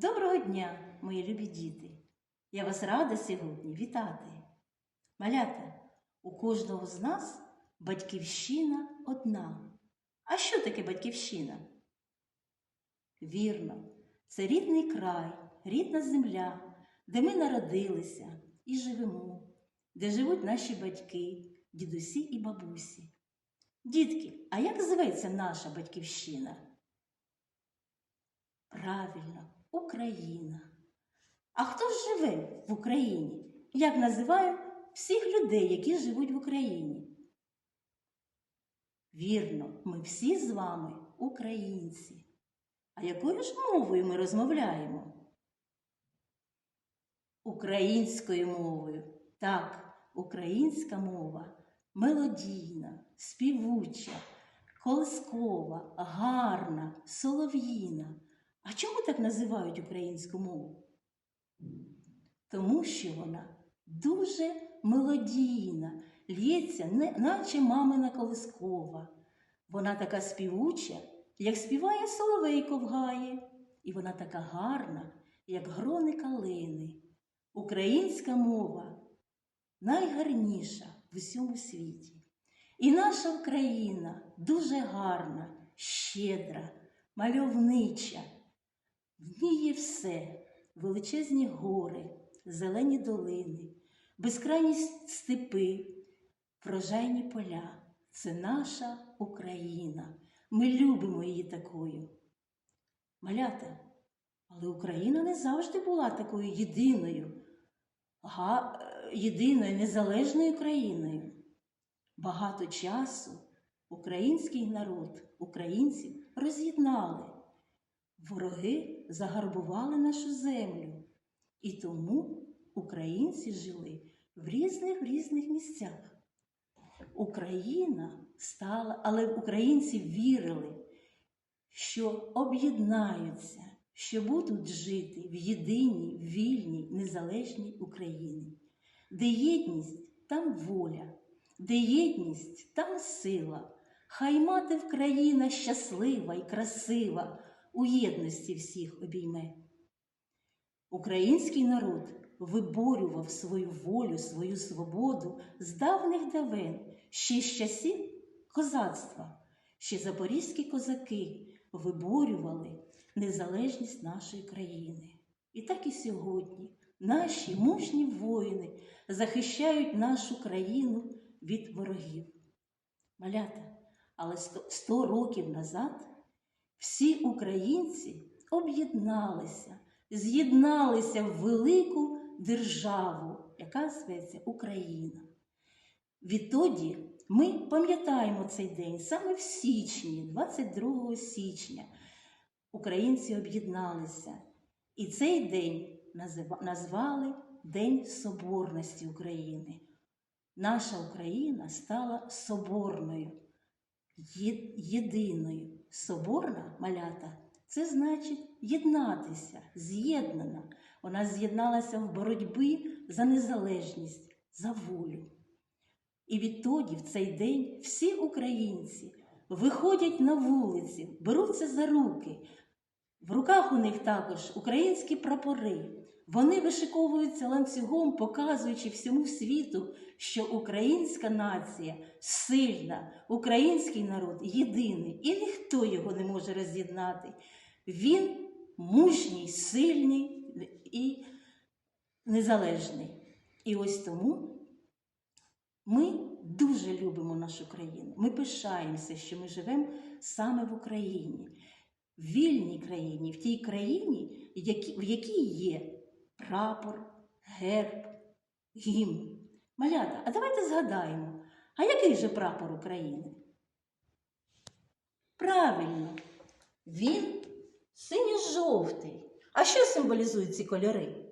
Доброго дня, мої любі діти! Я вас рада сьогодні вітати. Малята, у кожного з нас батьківщина одна. А що таке батьківщина? Вірно, це рідний край, рідна земля, де ми народилися і живемо, де живуть наші батьки, дідусі і бабусі. Дітки, а як зветься наша батьківщина? Правильно, Україна. А хто ж живе в Україні? Як називають всіх людей, які живуть в Україні? Вірно, ми всі з вами українці. А якою ж мовою ми розмовляємо? Українською мовою. Так, українська мова мелодійна, співуча, колискова, гарна, солов'їна. А чому так називають українську мову? Тому що вона дуже мелодійна, лється, наче мамина колискова. Вона така співуча, як співає соловейко в гаї, і вона така гарна, як грони калини. Українська мова найгарніша в усьому світі. І наша Україна дуже гарна, щедра, мальовнича. В ній є все величезні гори, зелені долини, безкрайні степи, врожайні поля. Це наша Україна. Ми любимо її такою. Малята, але Україна не завжди була такою єдиною, га, єдиною незалежною країною. Багато часу український народ, українців роз'єднали. Вороги загарбували нашу землю, і тому українці жили в різних різних місцях. Україна стала, але українці вірили, що об'єднаються, що будуть жити в єдиній, вільній, незалежній Україні, де єдність там воля, де єдність там сила. Хай мати в країна щаслива і красива у єдності всіх обійме. Український народ виборював свою волю, свою свободу з давних давен, ще з часів козацтва. Ще запорізькі козаки виборювали незалежність нашої країни. І так і сьогодні наші мужні воїни захищають нашу країну від ворогів. Малята, але сто, років назад всі українці об'єдналися, з'єдналися в велику державу, яка зветься Україна. Відтоді ми пам'ятаємо цей день саме в січні, 22 січня. Українці об'єдналися. І цей день назвали День Соборності України. Наша Україна стала соборною, єдиною. Соборна малята це значить єднатися, з'єднана. Вона з'єдналася в боротьбі за незалежність, за волю. І відтоді, в цей день, всі українці виходять на вулиці, беруться за руки. В руках у них також українські прапори. Вони вишиковуються ланцюгом, показуючи всьому світу, що українська нація сильна, український народ єдиний, і ніхто його не може роз'єднати. Він мужній, сильний і незалежний. І ось тому ми дуже любимо нашу країну. Ми пишаємося, що ми живемо саме в Україні, в вільній країні, в тій країні, в якій є прапор, герб, гімн. Малята, а давайте згадаємо, а який же прапор України? Правильно, він синьо-жовтий. А що символізують ці кольори?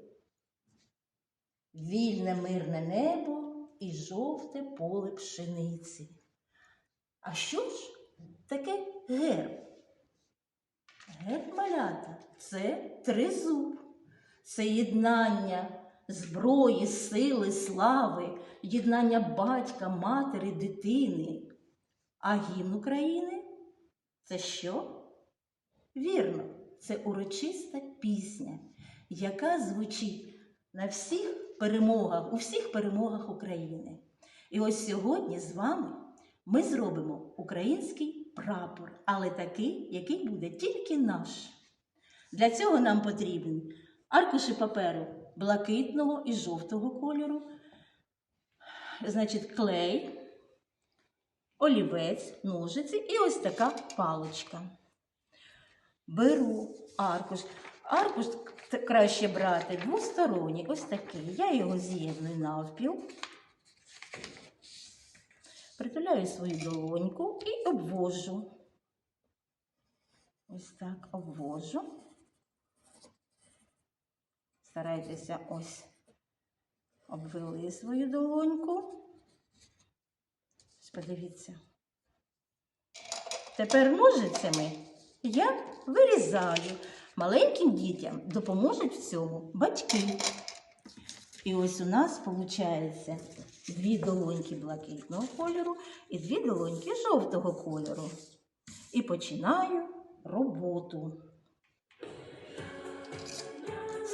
Вільне мирне небо і жовте поле пшениці. А що ж таке герб? Герб малята це тризуб, це єднання зброї, сили, слави, єднання батька, матері, дитини. А гімн України це що? Вірно, це урочиста пісня, яка звучить на всіх перемогах, у всіх перемогах України. І ось сьогодні з вами ми зробимо український прапор, але такий, який буде тільки наш. Для цього нам потрібні аркуші паперу блакитного і жовтого кольору, значить, клей, олівець, ножиці і ось така паличка. Беру аркуш. Аркуш краще брати двосторонній, ось такий. Я його з'єдную навпіл. Притуляю свою долоньку і обвожу. Ось так обвожу. Старайтеся ось обвели свою долоньку. Подивіться. Тепер ножицями я вирізаю. Маленьким дітям допоможуть в цьому батьки. І ось у нас виходить дві долоньки блакитного кольору і дві долоньки жовтого кольору. І починаю роботу.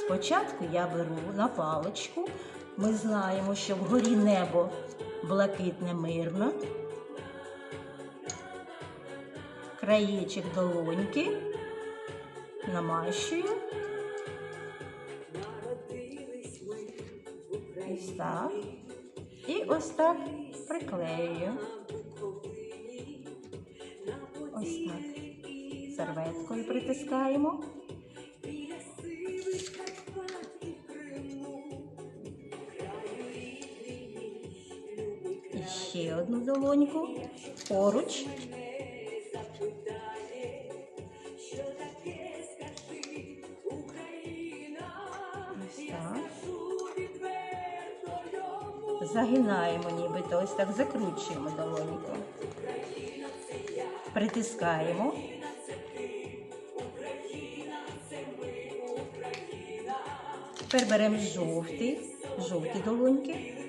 Спочатку я беру на паличку. Ми знаємо, що вгорі небо блакитне мирно. Краєчок долоньки намащую. Ось так. І ось так приклеюю. Ось так. Серветкою притискаємо. Одну долоньку поруч. Ось так. Загинаємо нібито, ось так закручуємо долоньку. Притискаємо. Тепер беремо жовті, жовті долоньки.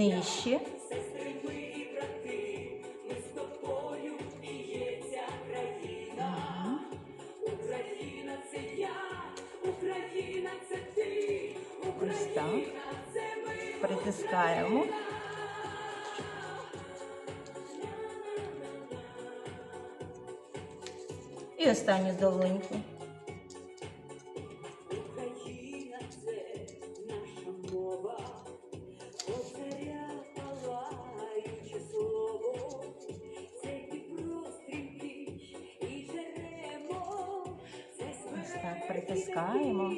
Нижче. Ось так. Притискаємо. І останню долоньку. Замріяв.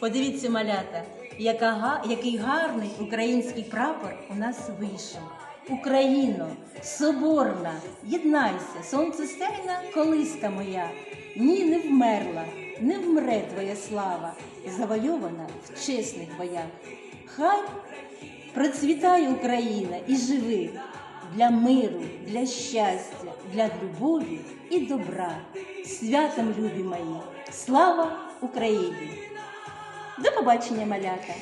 Подивіться, малята, яка, який гарний український прапор у нас вийшов. Україно, соборна, єднайся, сонцестейна колиска моя. Ні, не вмерла, не вмре твоя слава, завойована в чесних боях. Хай процвітає Україна і живи для миру, для щастя, для любові і добра. Святом, любі мої! Слава Україні! До побачення, малята!